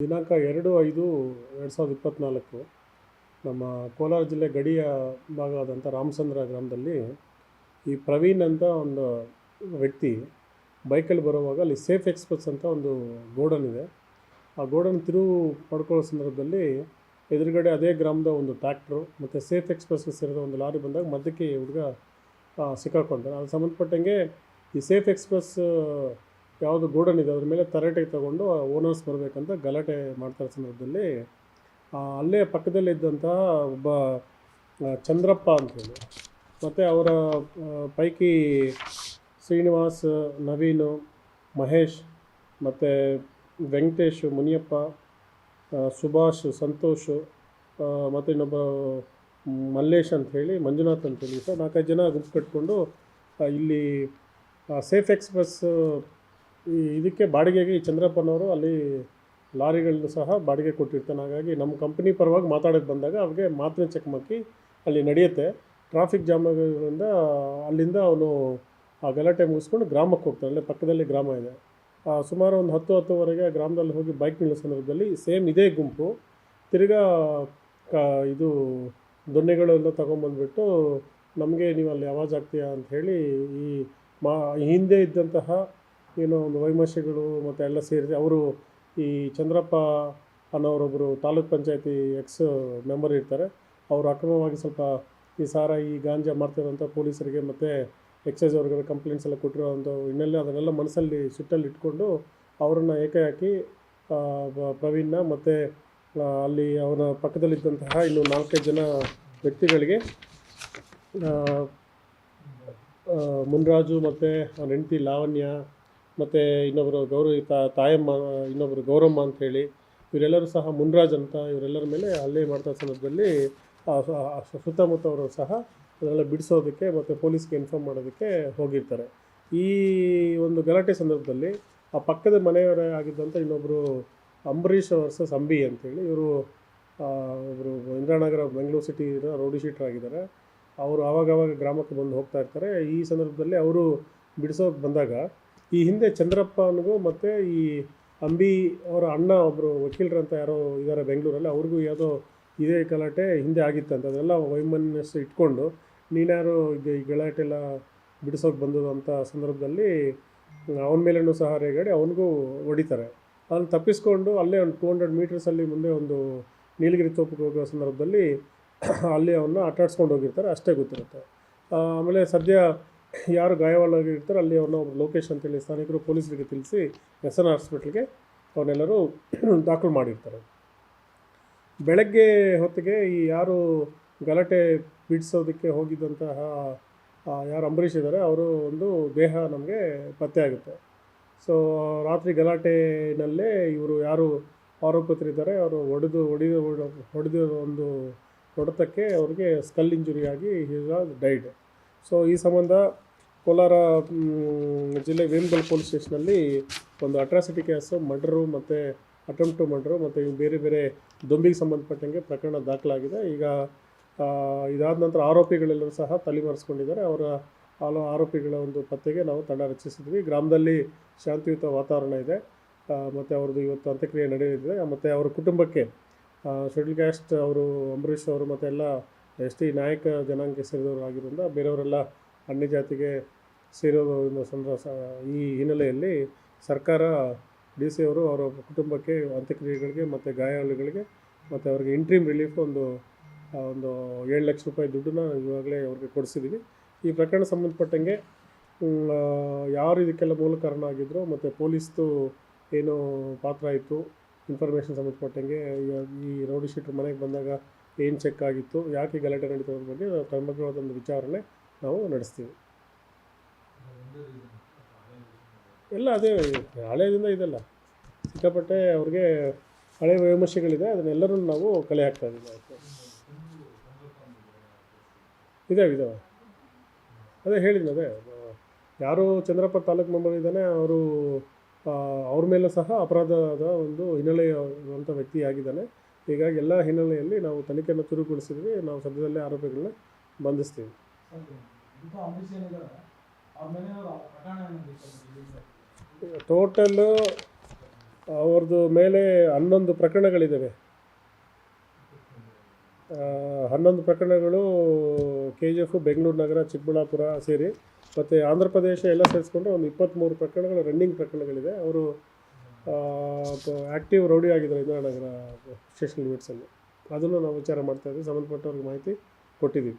ದಿನಾಂಕ ಎರಡು ಐದು ಎರಡು ಸಾವಿರದ ಇಪ್ಪತ್ತ್ನಾಲ್ಕು ನಮ್ಮ ಕೋಲಾರ ಜಿಲ್ಲೆ ಗಡಿಯ ಭಾಗವಾದಂಥ ರಾಮಚಂದ್ರ ಗ್ರಾಮದಲ್ಲಿ ಈ ಪ್ರವೀಣ್ ಅಂತ ಒಂದು ವ್ಯಕ್ತಿ ಬೈಕಲ್ಲಿ ಬರುವಾಗ ಅಲ್ಲಿ ಸೇಫ್ ಎಕ್ಸ್ಪ್ರೆಸ್ ಅಂತ ಒಂದು ಗೋಡನ್ ಇದೆ. ಆ ಗೋಡನ್ ತಿರುವು ಪಡ್ಕೊಳ್ಳೋ ಸಂದರ್ಭದಲ್ಲಿ ಎದುರುಗಡೆ ಅದೇ ಗ್ರಾಮದ ಒಂದು ಟ್ರ್ಯಾಕ್ಟ್ರು ಮತ್ತು ಸೇಫ್ ಎಕ್ಸ್ಪ್ರೆಸ್ಗೆ ಸೇರಿದ ಒಂದು ಲಾರಿ ಬಂದಾಗ ಮಧ್ಯಕ್ಕೆ ಹುಡುಗ ಸಿಕ್ಕಾಕೊಂಡ ಅದು ಸಂಬಂಧಪಟ್ಟಂಗೆ ಈ ಸೇಫ್ ಎಕ್ಸ್ಪ್ರೆಸ್ ಯಾವುದು ಗೋಡನ್ ಇದೆ, ಅದ್ರ ಮೇಲೆ ತರಾಟೆಗೆ ತಗೊಂಡು ಓನರ್ಸ್ ಬರಬೇಕಂತ ಗಲಾಟೆ ಮಾಡ್ತಾರೆ ಸಂದರ್ಭದಲ್ಲಿ ಅಲ್ಲೇ ಪಕ್ಕದಲ್ಲೇ ಇದ್ದಂತಹ ಒಬ್ಬ ಚಂದ್ರಪ್ಪ ಅಂತೇಳಿ ಮತ್ತು ಅವರ ಪೈಕಿ ಶ್ರೀನಿವಾಸ್, ನವೀನು, ಮಹೇಶ್, ಮತ್ತು ವೆಂಕಟೇಶ್, ಮುನಿಯಪ್ಪ ಸುಭಾಷ್, ಸಂತೋಷ್ ಮತ್ತು ಇನ್ನೊಬ್ಬ ಮಲ್ಲೇಶ್ ಅಂಥೇಳಿ ಮಂಜುನಾಥ್ ಅಂತೇಳಿ ಸರ್ ನಾಲ್ಕೈದು ಜನ ಗುಂಪು ಕಟ್ಕೊಂಡು ಇಲ್ಲಿ ಸೇಫ್ ಎಕ್ಸ್ಪ್ರೆಸ್ ಈ ಇದಕ್ಕೆ ಬಾಡಿಗೆಗೆ ಈ ಚಂದ್ರಪ್ಪನವರು ಅಲ್ಲಿ ಲಾರಿಗಳನ್ನು ಸಹ ಬಾಡಿಗೆ ಕೊಟ್ಟಿರ್ತಾನೆ. ಹಾಗಾಗಿ ನಮ್ಮ ಕಂಪ್ನಿ ಪರವಾಗಿ ಮಾತಾಡೋಕ್ಕೆ ಬಂದಾಗ ಅವ್ರಿಗೆ ಮಾತಿನ ಚಕಮಕಿ ಅಲ್ಲಿ ನಡೆಯುತ್ತೆ. ಟ್ರಾಫಿಕ್ ಜಾಮ್ ಆಗೋದ್ರಿಂದ ಅಲ್ಲಿಂದ ಅವನು ಆ ಗಲಾಟೆ ಮುಗಿಸ್ಕೊಂಡು ಗ್ರಾಮಕ್ಕೆ ಹೋಗ್ತಾನೆ. ಅಲ್ಲೇ ಪಕ್ಕದಲ್ಲಿ ಗ್ರಾಮ ಇದೆ. ಸುಮಾರು ಒಂದು ಹತ್ತು ಹತ್ತುವರೆಗೆ ಆ ಗ್ರಾಮದಲ್ಲಿ ಹೋಗಿ ಬೈಕ್ ನಿಲ್ಲೋ ಸಂದರ್ಭದಲ್ಲಿ ಸೇಮ್ ಇದೇ ಗುಂಪು ತಿರ್ಗಾ ಕ ಇದು ದೊಣ್ಣೆಗಳೆಲ್ಲ ತೊಗೊಂಬಂದ್ಬಿಟ್ಟು ನಮಗೆ ನೀವು ಅಲ್ಲಿ ಆವಾಜ್ ಆಗ್ತೀಯಾ ಅಂತ ಹೇಳಿ ಈ ಮಾ ಹಿಂದೆ ಇದ್ದಂತಹ ಏನೋ ಒಂದು ವೈಮನಸ್ಯಗಳು ಮತ್ತು ಎಲ್ಲ ಸೇರಿಸಿ ಅವರು ಈ ಚಂದ್ರಪ್ಪ ಅನ್ನೋರೊಬ್ಬರು ತಾಲೂಕ್ ಪಂಚಾಯತಿ ಎಕ್ಸ್ ಮೆಂಬರ್ ಇರ್ತಾರೆ. ಅವರು ಅಕ್ರಮವಾಗಿ ಸ್ವಲ್ಪ ಈ ಸಾರ, ಈ ಗಾಂಜಾ ಮಾಡ್ತಿರೋಂಥ ಪೊಲೀಸರಿಗೆ ಮತ್ತು ಎಕ್ಸೈಸ್ ಅವ್ರಿಗೆ ಕಂಪ್ಲೇಂಟ್ಸ್ ಎಲ್ಲ ಕೊಟ್ಟಿರೋವಂಥ ಹಿನ್ನೆಲೆ ಅದನ್ನೆಲ್ಲ ಮನಸ್ಸಲ್ಲಿ ಸಿಟ್ಟಲ್ಲಿ ಇಟ್ಕೊಂಡು ಅವರನ್ನು ಏಕೆ ಹಾಕಿ ಪ್ರವೀಣ್ನ ಮತ್ತು ಅಲ್ಲಿ ಅವನ ಪಕ್ಕದಲ್ಲಿದ್ದಂತಹ ಇನ್ನು ನಾಲ್ಕೈದು ಜನ ವ್ಯಕ್ತಿಗಳಿಗೆ ಮುನ್ರಾಜು ಮತ್ತು ಅವನ ಹೆಂಡತಿ ಲಾವಣ್ಯ ಮತ್ತು ಇನ್ನೊಬ್ಬರು ಗೌರವಿ ತಾಯಮ್ಮ ಇನ್ನೊಬ್ಬರು ಗೌರಮ್ಮ ಅಂಥೇಳಿ, ಇವರೆಲ್ಲರೂ ಸಹ ಮುನ್ರಾಜ್ ಅಂತ ಇವರೆಲ್ಲರ ಮೇಲೆ ಹಲ್ಲೆ ಮಾಡ್ತಾ ಸಂದರ್ಭದಲ್ಲಿ ಸುತ್ತಮುತ್ತವರು ಸಹ ಅದನ್ನೆಲ್ಲ ಬಿಡಿಸೋದಕ್ಕೆ ಮತ್ತು ಪೊಲೀಸ್ಗೆ ಇನ್ಫಾರ್ಮ್ ಮಾಡೋದಕ್ಕೆ ಹೋಗಿರ್ತಾರೆ. ಈ ಒಂದು ಗಲಾಟೆ ಸಂದರ್ಭದಲ್ಲಿ ಆ ಪಕ್ಕದ ಮನೆಯವರೇ ಆಗಿದ್ದಂಥ ಇನ್ನೊಬ್ಬರು ಅಂಬರೀಷ್ ವರ್ಸಸ್ ಅಂಬಿ ಅಂತೇಳಿ ಇವರು ಒಬ್ಬರು Indiranagar Bengaluru city rowdy sheeter ಆಗಿದ್ದಾರೆ. ಅವರು ಆವಾಗವಾಗ ಗ್ರಾಮಕ್ಕೆ ಬಂದು ಹೋಗ್ತಾ ಇರ್ತಾರೆ. ಈ ಸಂದರ್ಭದಲ್ಲಿ ಅವರು ಬಿಡಿಸೋಕೆ ಬಂದಾಗ ಈ ಹಿಂದೆ ಚಂದ್ರಪ್ಪನಿಗೂ ಮತ್ತು ಈ ಅಂಬಿ ಅವರ ಅಣ್ಣ ಒಬ್ಬರು ವಕೀಲರಂತ ಯಾರೋ ಇದ್ದಾರೆ ಬೆಂಗಳೂರಲ್ಲಿ, ಅವ್ರಿಗೂ ಯಾವುದೋ ಇದೇ ಗಲಾಟೆ ಹಿಂದೆ ಆಗಿತ್ತಂತ ಅದೆಲ್ಲ ವೈಮನಸ್ಸು ಇಟ್ಕೊಂಡು ನೀನ್ಯಾರು ಇದು ಈ ಗಲಾಟೆ ಎಲ್ಲ ಬಿಡಿಸೋಕೆ ಬಂದದಂಥ ಅಂತ ಸಂದರ್ಭದಲ್ಲಿ ಅವನ ಮೇಲೂ ಸಹ ರೇಗಾಡಿ ಅವನಿಗೂ ಹೊಡಿತಾರೆ. ಅದನ್ನು ತಪ್ಪಿಸ್ಕೊಂಡು ಅಲ್ಲೇ ಒಂದು ಟೂ ಹಂಡ್ರೆಡ್ ಮೀಟರ್ಸಲ್ಲಿ ಮುಂದೆ ಒಂದು ನೀಲಗಿರಿ ತೋಪಕ್ಕೆ ಹೋಗೋ ಸಂದರ್ಭದಲ್ಲಿ ಅಲ್ಲಿ ಅವನ್ನ ಆಟಾಡ್ಸ್ಕೊಂಡು ಹೋಗಿರ್ತಾರೆ, ಅಷ್ಟೇ ಗೊತ್ತಿರುತ್ತೆ. ಆಮೇಲೆ ಸದ್ಯ ಯಾರು ಗಾಯವಾಳಾಗಿರ್ತಾರೋ ಅಲ್ಲಿ ಅವ್ರನ್ನ ಒಬ್ಬರು ಲೋಕೇಶ್ ಅಂತೇಳಿ ಸ್ಥಾನಿಕರು ಪೊಲೀಸರಿಗೆ ತಿಳಿಸಿ ಎಸ್ ಎನ್ ಹಾಸ್ಪಿಟ್ಲಿಗೆ ಅವನ್ನೆಲ್ಲರೂ ದಾಖಲು ಮಾಡಿರ್ತಾರೆ. ಬೆಳಗ್ಗೆ ಹೊತ್ತಿಗೆ ಈ ಯಾರು ಗಲಾಟೆ ಬಿಡಿಸೋದಕ್ಕೆ ಹೋಗಿದ್ದಂತಹ ಯಾರು ಅಂಬರೀಷ್ ಇದ್ದಾರೆ, ಅವರು ಒಂದು ದೇಹ ನಮಗೆ ಪತ್ತೆ ಆಗುತ್ತೆ. ಸೊ ರಾತ್ರಿ ಗಲಾಟೆನಲ್ಲೇ ಇವರು ಯಾರು ಆರೋಪಿತರಿದ್ದಾರೆ ಅವರು ಹೊಡೆದು ಹೊಡೆದು ಹೊಡೆದಿರೋ ಒಂದು ಹೊಡೆತಕ್ಕೆ ಅವ್ರಿಗೆ ಸ್ಕಲ್ ಇಂಜುರಿಯಾಗಿ ಆಗಿ ಡೈಡ್. ಸೊ ಈ ಸಂಬಂಧ ಕೋಲಾರ ಜಿಲ್ಲೆ ವೇಮಗಲ್ ಪೊಲೀಸ್ ಸ್ಟೇಷನಲ್ಲಿ ಒಂದು ಅಟ್ರಾಸಿಟಿ ಕೇಸು ಮರ್ಡರು ಮತ್ತು ಅಟೆಂಪ್ಟ್ ಟು ಮರ್ಡರು ಮತ್ತು ಬೇರೆ ಬೇರೆ ದೊಂಬಿಗೆ ಸಂಬಂಧಪಟ್ಟಂಗೆ ಪ್ರಕರಣ ದಾಖಲಾಗಿದೆ. ಈಗ ಇದಾದ ನಂತರ ಆರೋಪಿಗಳೆಲ್ಲರೂ ಸಹ ತಲೆಮರೆಸ್ಕೊಂಡಿದ್ದಾರೆ ಅವರ ಹಲವು ಆರೋಪಿಗಳ ಒಂದು ಪತ್ತೆಗೆ ನಾವು ತಂಡ ರಚಿಸಿದ್ವಿ. ಗ್ರಾಮದಲ್ಲಿ ಶಾಂತಿಯುತ ವಾತಾವರಣ ಇದೆ. ಮತ್ತು ಅವ್ರದ್ದು ಇವತ್ತು ಅಂತ್ಯಕ್ರಿಯೆ ನಡೆಯಲಿದೆ. ಮತ್ತು ಅವರ ಕುಟುಂಬಕ್ಕೆ ಶೆಡ್ಯೂಲ್ ಕ್ಯಾಸ್ಟ್ ಅವರು, ಅಂಬರೀಷ್ ಅವರು ಮತ್ತು ಎಲ್ಲ ಎಸ್ ಟಿ ನಾಯಕ ಜನಾಂಗಕ್ಕೆ ಸೇರಿದವರು ಆಗಿರೋದ್ರಿಂದ ಬೇರೆಯವರೆಲ್ಲ ಅನ್ಯ ಜಾತಿಗೆ ಸೇರೋದು ಸಂದ್ರ ಈ ಹಿನ್ನೆಲೆಯಲ್ಲಿ ಸರ್ಕಾರ ಡಿ ಸಿ ಅವರು ಅವರ ಕುಟುಂಬಕ್ಕೆ ಅಂತ್ಯಕ್ರಿಯೆಗಳಿಗೆ ಮತ್ತು ಗಾಯಾಳುಗಳಿಗೆ ಮತ್ತು ಅವರಿಗೆ ಇಂಟ್ರೀಮ್ ರಿಲೀಫ್ ಒಂದು ಒಂದು ಏಳು ಲಕ್ಷ ರೂಪಾಯಿ ದುಡ್ಡನ್ನ ಇವಾಗಲೇ ಅವ್ರಿಗೆ ಕೊಡಿಸಿದ್ದೀವಿ ಈ ಪ್ರಕರಣ ಸಂಬಂಧಪಟ್ಟಂಗೆ ಯಾರು ಇದಕ್ಕೆಲ್ಲ ಮೂಲ ಕಾರಣ ಆಗಿದ್ರು ಮತ್ತು ಪೊಲೀಸ್ದು ಏನು ಪಾತ್ರ ಇತ್ತು ಇನ್ಫಾರ್ಮೇಷನ್ ಸಂಬಂಧಪಟ್ಟಂಗೆ ಈ ರೌಡಿ ಶೀಟ್ರ್ ಮನೆಗೆ ಬಂದಾಗ ಏನು ಚೆಕ್ ಆಗಿತ್ತು, ಯಾಕೆ ಗಲಾಟೆ ನಡೀತು ಅನ್ನೋದ್ರ ಬಗ್ಗೆ ಸಮಗ್ರವಾದ ಒಂದು ವಿಚಾರಣೆ ನಾವು ನಡೆಸ್ತೀವಿ. ಎಲ್ಲ ಅದೇ ಹಳೆಯದಿಂದ ಇದೆಲ್ಲ. ಸಿಕ್ಕಾಪಟ್ಟೆ ಅವ್ರಿಗೆ ಹಳೆ ವಿಮರ್ಶೆಗಳಿದೆ, ಅದನ್ನೆಲ್ಲರೂ ನಾವು ಕಲೆ ಹಾಕ್ತಾ ಇದ್ದೀವಿ. ಇದಾವೆ ಇದಾವೆ ಅದೇ ಹೇಳಿದ್ನ ಅದೇ. ಯಾರು ಚಂದ್ರಪ್ಪ ತಾಲೂಕು ಮೆಂಬರ್ ಇದ್ದಾನೆ, ಅವರು ಅವ್ರ ಮೇಲೆ ಸಹ ಅಪರಾಧದ ಒಂದು ಹಿನ್ನೆಲೆ ಇರುವಂಥ ವ್ಯಕ್ತಿ ಆಗಿದ್ದಾನೆ. ಹೀಗಾಗಿ ಎಲ್ಲ ಹಿನ್ನೆಲೆಯಲ್ಲಿ ನಾವು ತನಿಖೆಯನ್ನು ಚುರುಕುಗೊಳಿಸಿದ್ವಿ, ನಾವು ಸದ್ಯದಲ್ಲೇ ಆರೋಪಿಗಳನ್ನ ಬಂಧಿಸ್ತೀವಿ. ಟೋಟಲ್ಲು ಅವ್ರದ್ದು ಮೇಲೆ ಹನ್ನೊಂದು ಪ್ರಕರಣಗಳಿದ್ದಾವೆ. ಹನ್ನೊಂದು ಪ್ರಕರಣಗಳು ಕೆ ಜಿ ಎಫ್ ಬೆಂಗಳೂರು ನಗರ, ಚಿಕ್ಕಬಳ್ಳಾಪುರ ಸೇರಿ, ಮತ್ತು ಆಂಧ್ರ ಪ್ರದೇಶ ಎಲ್ಲ ಸೇರಿಸ್ಕೊಂಡು ಒಂದು ಇಪ್ಪತ್ತ್ಮೂರು ಪ್ರಕರಣಗಳು ರನ್ನಿಂಗ್ ಪ್ರಕರಣಗಳಿದೆ. ಅವರು ಆ್ಯಕ್ಟಿವ್ ರೌಡಿ ಆಗಿದ್ದಾರೆ ಇಂದಿರಾನಗರ ಸ್ಟೇಷನ್ ಲಿಮಿಟ್ಸಲ್ಲಿ ಅದನ್ನು ನಾವು ವಿಚಾರ ಮಾಡ್ತಾಯಿದ್ದೀವಿ ಸಂಬಂಧಪಟ್ಟವ್ರಿಗೆ ಮಾಹಿತಿ ಕೊಟ್ಟಿದ್ದೀವಿ.